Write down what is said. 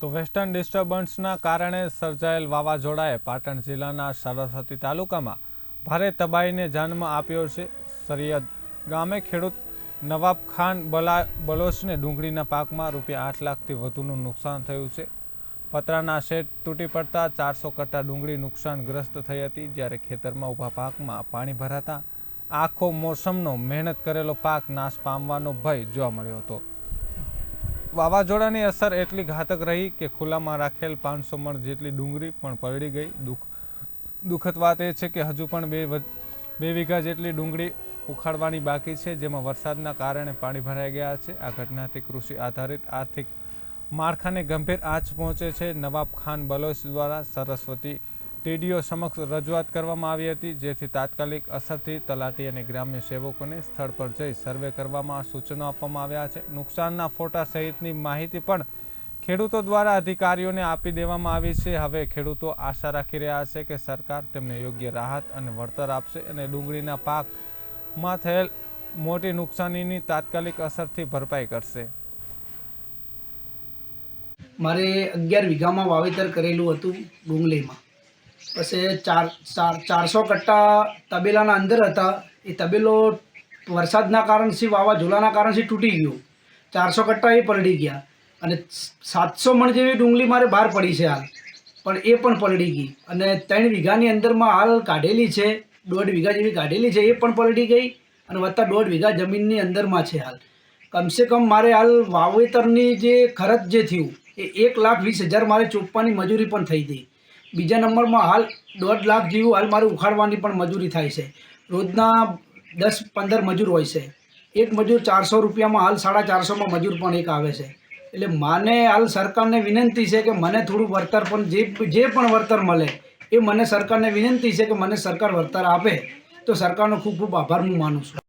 તો વેસ્ટર્ન ડિસ્ટર્બન્સના કારણે સર્જાયેલ વાવાઝોડાએ પાટણ જિલ્લાના સરસ્વતી તાલુકામાં ભારે તબાહીને જન્મ આપ્યો છે. સરિયદ ગામે ખેડૂત નવાબ ખાન બલા બલોચને ડુંગળીના પાકમાં રૂપિયા આઠ લાખથી વધુનું નુકસાન થયું છે. પતરાના શેડ તૂટી પડતા ચારસો કટ્ટા ડુંગળી નુકસાનગ્રસ્ત થઈ હતી જ્યારે ખેતરમાં ઊભા પાકમાં પાણી ભરાતા આખો મોસમનો મહેનત કરેલો પાક નાશ પામવાનો ભય જોવા મળ્યો હતો. વાવાઝોડાની અસર એટલી ઘાતક રહી કે ખુલ્લામાં રાખેલ પાંચસો મણ જેટલી ડુંગળી પણ પલળી ગઈ. દુઃખ, દુઃખદ વાત એ છે કે હજુ પણ બે બે વીઘા જેટલી ડુંગળી ઉખાડવાની બાકી છે, જેમાં વરસાદના કારણે પાણી ભરાઈ ગયા છે. આ ઘટનાથી કૃષિ આધારિત આર્થિક માળખાને ગંભીર આંચ પહોંચે છે. નવાબ ખાન બલોચ દ્વારા સરસ્વતી ટીડીઓ સમક્ષ રજૂઆત કરવામાં આવી હતી, જેથી તાત્કાલિક અસરથી તલાટી અને ગ્રામ્ય સેવકોને સ્થળ પર જઈ સર્વે કરવામાં સૂચનો આપવામાં આવ્યા છે. નુકસાનના ફોટા સહિતની માહિતી પણ ખેડૂતો દ્વારા અધિકારીઓને આપી દેવામાં આવી છે. હવે ખેડૂતો આશા રાખી રહ્યા છે કે સરકાર તેમને યોગ્ય રાહત અને વળતર આપશે અને ડુંગળીના પાકમાં થયેલ મોટી નુકસાનીની તાત્કાલિક અસરથી ભરપાઈ કરશે. મારે અગિયાર વીઘામાં વાવેતર કરેલું હતું ડુંગળીમાં. પછી ચાર ચાર, ચારસો કટ્ટા તબેલાના અંદર હતા. એ તબેલો વરસાદના કારણથી, વાવાઝોડાના કારણથી તૂટી ગયો. ચારસો કટ્ટા એ પલળી ગયા. અને સાતસો મણ જેવી ડુંગળી મારે બહાર પડી છે હાલ. પણ એ પણ પલળી ગઈ. અને ત્રણ વીઘાની અંદરમાં હાલ કાઢેલી છે, દોઢ વીઘા જેવી કાઢેલી છે, એ પણ પલળી ગઈ અને વત્તા દોઢ વીઘા જમીનની અંદરમાં છે હાલ. કમસે કમ મારે હાલ વાવેતરની જે ખર્ચ જે થયું, એ એક લાખ વીસ હજાર મારે ચોપવાની મજૂરી પણ થઈ ગઈ. બીજા નંબરમાં હાલ દોઢ લાખ જેવું હાલ મારે ઉખાડવાની પણ મજૂરી થાય છે. રોજના દસ પંદર મજૂર હોય છે. એક મજૂર ચારસો રૂપિયામાં હાલ સાડા ચારસોમાં મજૂર પણ એક આવે છે. એટલે માને હાલ સરકારને વિનંતી છે કે મને થોડું વળતર પણ જે જે પણ વળતર મળે એ મને સરકારને વિનંતી છે કે મને સરકાર વળતર આપે. તો સરકારનો ખૂબ ખૂબ આભાર હું માનું છું.